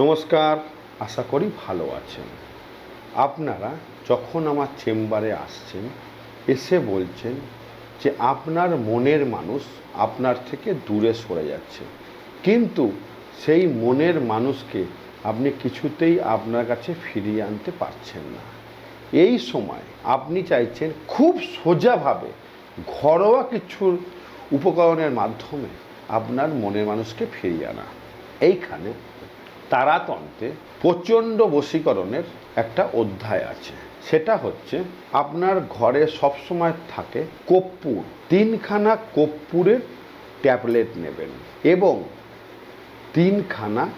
নমস্কার, আশা করি ভালো আছেন। আপনারা যখন আমার চেম্বারে আসছেন, এসে বলছেন যে আপনার মনের মানুষ আপনার থেকে দূরে সরে যাচ্ছে। কিন্তু সেই মনের মানুষকে আপনি কিছুতেই আপনার কাছে ফিরিয়ে আনতে পারছেন না। এই সময় আপনি চাইছেন খুব সোজাভাবে ঘরোয়া কিছুর উপকরণের মাধ্যমে আপনার মনের মানুষকে ফিরিয়ে আনা। এইখানে তারাতন্ত্রে প্রচণ্ড বশীকরণের একটা অধ্যায় আছে। সেটা হচ্ছে, আপনার ঘরে সবসময় থাকে কর্পূর তিনখানা কর্পূরের ট্যাবলেট নেবেন এবং তিনখানা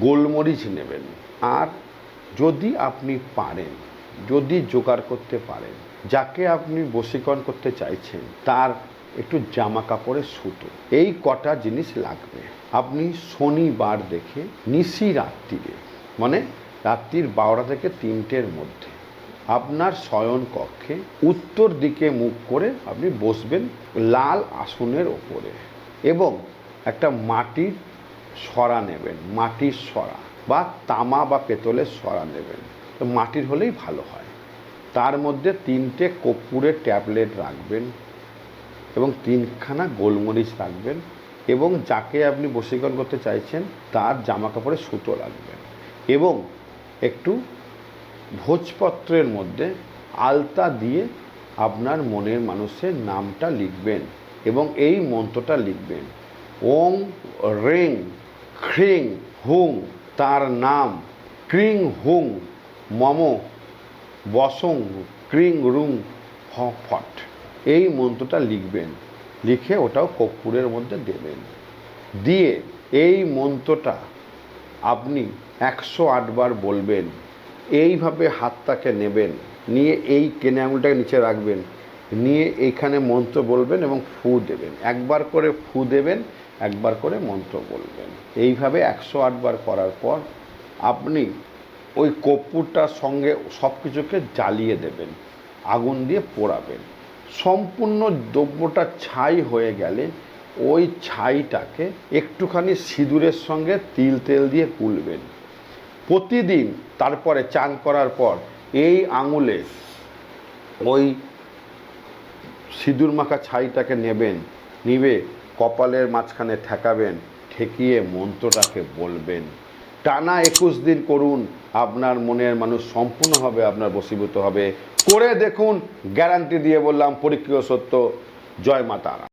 গোলমরিচ নেবেন। আর যদি আপনি পারেন, যদি জোগাড় করতে পারেন, যাকে আপনি বশীকরণ করতে চাইছেন, তার একটু জামা কাপড়ের সুতো। এই কটা জিনিস লাগবে। আপনি শনিবার দেখে নিশি রাত্রিরে মানে রাত্রির বারোটা থেকে তিনটের মধ্যে আপনার শয়ন কক্ষে উত্তর দিকে মুখ করে আপনি বসবেন লাল আসনের ওপরে এবং একটা মাটির সরা নেবেন, মাটির সরা বা তামা বা পেতলের সরা নেবেন। মাটির হলেই ভালো হয়। তার মধ্যে তিনটে কর্পূরের ট্যাবলেট রাখবেন এবং তিনখানা গোলমরিচ রাখবেন এবং যাকে আপনি বশীকরণ করতে চাইছেন, তার জামা কাপড়ে সুতো রাখবেন এবং একটু ভোজপত্রের মধ্যে আলতা দিয়ে আপনার মনের মানুষের নামটা লিখবেন এবং এই মন্ত্রটা লিখবেন। ওং রেং খ্রিং হুং তার নাম ক্রিং হুং মম বসং ক্রিং রুং ফট। এই মন্ত্রটা লিখবেন। লিখে ওটাও কর্পূরের মধ্যে দেবেন। দিয়ে এই মন্ত্রটা আপনি একশো আটবার বলবেন, এইভাবে হাতটাকে নেবেন, নিয়ে এই কেনে আঙুলটাকে নিচে রাখবেন, নিয়ে এইখানে মন্ত্র বলবেন এবং ফু দেবেন। একবার করে ফু দেবেন, একবার করে মন্ত্র বলবেন। এইভাবে একশো আটবার করার পর আপনি ওই কর্পূরটার সঙ্গে সব কিছুকে জ্বালিয়ে দেবেন, আগুন দিয়ে পোড়াবেন। সম্পূর্ণ দ্রব্যটা ছাই হয়ে গেলে ওই ছাইটাকে একটুখানি সিঁদুরের সঙ্গে তিল তেল দিয়ে কুলবেন। প্রতিদিন তারপরে চান করার পর এই আঙুলে ওই সিঁদুর মাখা ছাইটাকে নেবেন, নিবে, কপালের মাঝখানে ঠেকাবেন, ঠেকিয়ে মন্ত্রটাকে বলবেন। টানা একুশ দিন করুন, আপনার মনের মানুষ সম্পূর্ণভাবে আপনার বসীভূত হবে। করে দেখুন গ্যারান্টি দিয়ে বললাম পরীক্ষিত সত্য, জয় মাতারা